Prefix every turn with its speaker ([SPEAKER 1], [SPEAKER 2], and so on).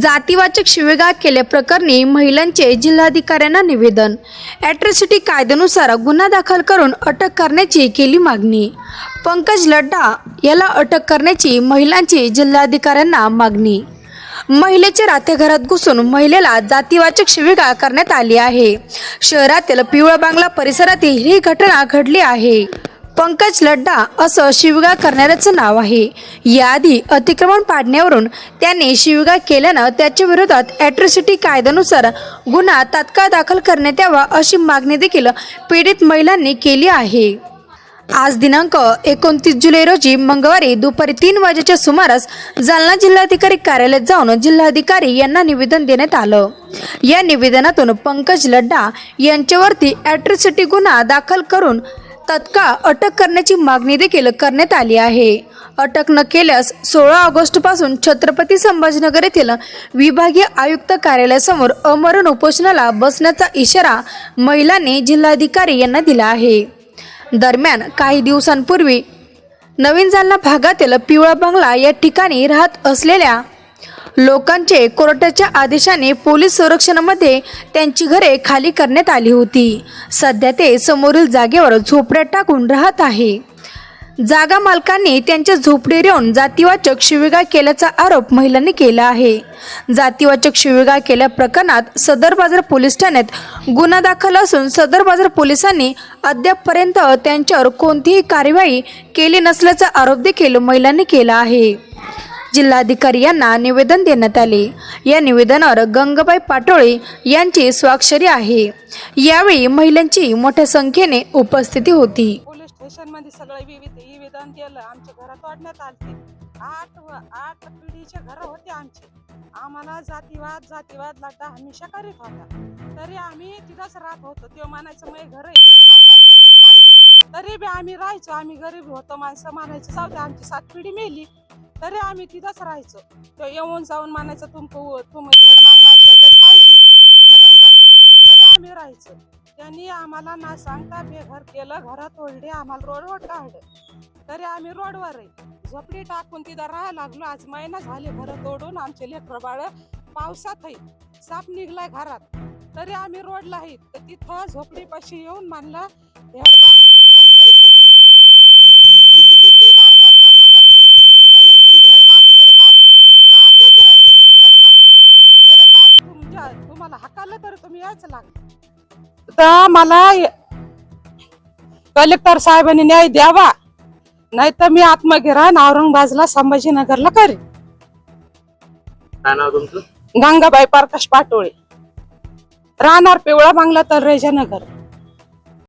[SPEAKER 1] जातीवाचक शिवेगाळ केल्याप्रकरणी महिलांचे जिल्हाधिकाऱ्यांना निवेदन. ॲट्रॉसिटी कायद्यानुसार गुन्हा दाखल करून अटक करण्याची केली मागणी. पंकज लड्डा याला अटक करण्याची महिलांची जिल्हाधिकाऱ्यांना मागणी. महिलेच्या राहत्या घुसून महिलेला जातीवाचक शिवीगाळ करण्यात आली आहे. शहरातील पिवळा बांगला परिसरातील ही घटना घडली आहे. पंकज लड्डा असं शिवगा करणाऱ्याचं नाव आहे. याआधी अतिक्रमण पाडण्यावरून त्यांनी शिवगा केल्यानं त्याच्या विरोधात ॲट्रॉसिटी कायद्यानुसार गुन्हा तात्काळ दाखल करण्यात यावा अशी मागणी देखील पीडित महिलांनी केली आहे. आज दिनांक एकोणतीस जुलै रोजी मंगळवारी दुपारी तीन वाजेच्या सुमारास जालना जिल्हाधिकारी कार्यालयात जाऊन जिल्हाधिकारी यांना निवेदन देण्यात आलं. या निवेदनातून पंकज लड्डा यांच्यावरती ॲट्रॉसिटी गुन्हा दाखल करून तत्काळ अटक करण्याची मागणी देखील करण्यात आली आहे. अटक न केल्यास सोळा ऑगस्टपासून छत्रपती संभाजीनगर येथील विभागीय आयुक्त कार्यालयासमोर अमरण उपोषणाला बसण्याचा इशारा महिलांनी जिल्हाधिकारी यांना दिला आहे. दरम्यान काही दिवसांपूर्वी नवीन जालना भागातील पिवळा बंगला या ठिकाणी राहत असलेल्या लोकांचे कोर्टाच्या आदेशाने पोलीस संरक्षणामध्ये त्यांची घरे खाली करण्यात आली होती. सध्या ते समोरील जागेवर झोपड्या टाकून राहत आहे. जागा मालकांनी त्यांच्या झोपडीवर येऊन जातीवाचक शिवीगाळ केल्याचा आरोप महिलांनी केला आहे. जातीवाचक शिवीगाळ केल्या प्रकरणात सदर बाजार पोलीस ठाण्यात गुन्हा दाखल असून सदर बाजार पोलिसांनी अद्यापपर्यंत त्यांच्यावर कोणतीही कार्यवाही केली नसल्याचा आरोप देखील महिलांनी केला आहे. जिल्हाधिकारी यांना निवेदन देण्यात आले. या निवेदनावर गंगाबाई पाटोळे यांची स्वाक्षरी आहे. यावेळी महिलांची मोठ्या संख्येने उपस्थिती होती.
[SPEAKER 2] पोलीस स्टेशनमध्ये सगळं विविध निवेदन दिलं आमच्या घरात वाढण्यात आले आठ व- आठ पिढीचे घर होते आमचे. आम्हाला जातीवाद जातीवाद लागता हमेशा करीत होता. तरी आम्ही तिथंच राहत होतो. ते म्हणायचं मग घर तरी बी आम्ही राहायचो. आम्ही गरीब होतो माणसं म्हणायचं जाऊ आमची सात पिढी मेली. तरी आम्ही तिथंच राहायचो. तो येऊन जाऊन मानायचं तुमको तुम्ही धेड मागवायचं जरी पाहिजे मग तरी आम्ही राहायचो. त्यांनी आम्हाला ना सांगता बेघर केलं घरात ओढले आम्हाला रोडवर काढलं. तरी आम्ही रोडवर झोपडी टाकून तिथं राहायला लागलो. आज महिना झाले घर तोडून आमचे लेकर बाळ पावसात आहे. साप निघलाय घरात. तरी आम्ही रोडला आहेत तर तिथं झोपडीपाशी येऊन मानला हेडबांग तर मला कलेक्टर साहेबांनी न्याय द्यावा. नाही तर मी आत्मगिरान औरंगाबादला संभाजीनगरला करेन
[SPEAKER 3] काय नाव तुमचं?
[SPEAKER 2] गंगाबाई प्रकाश पाटोळे. राहणार पिवळा बांगला तर रेजानगर.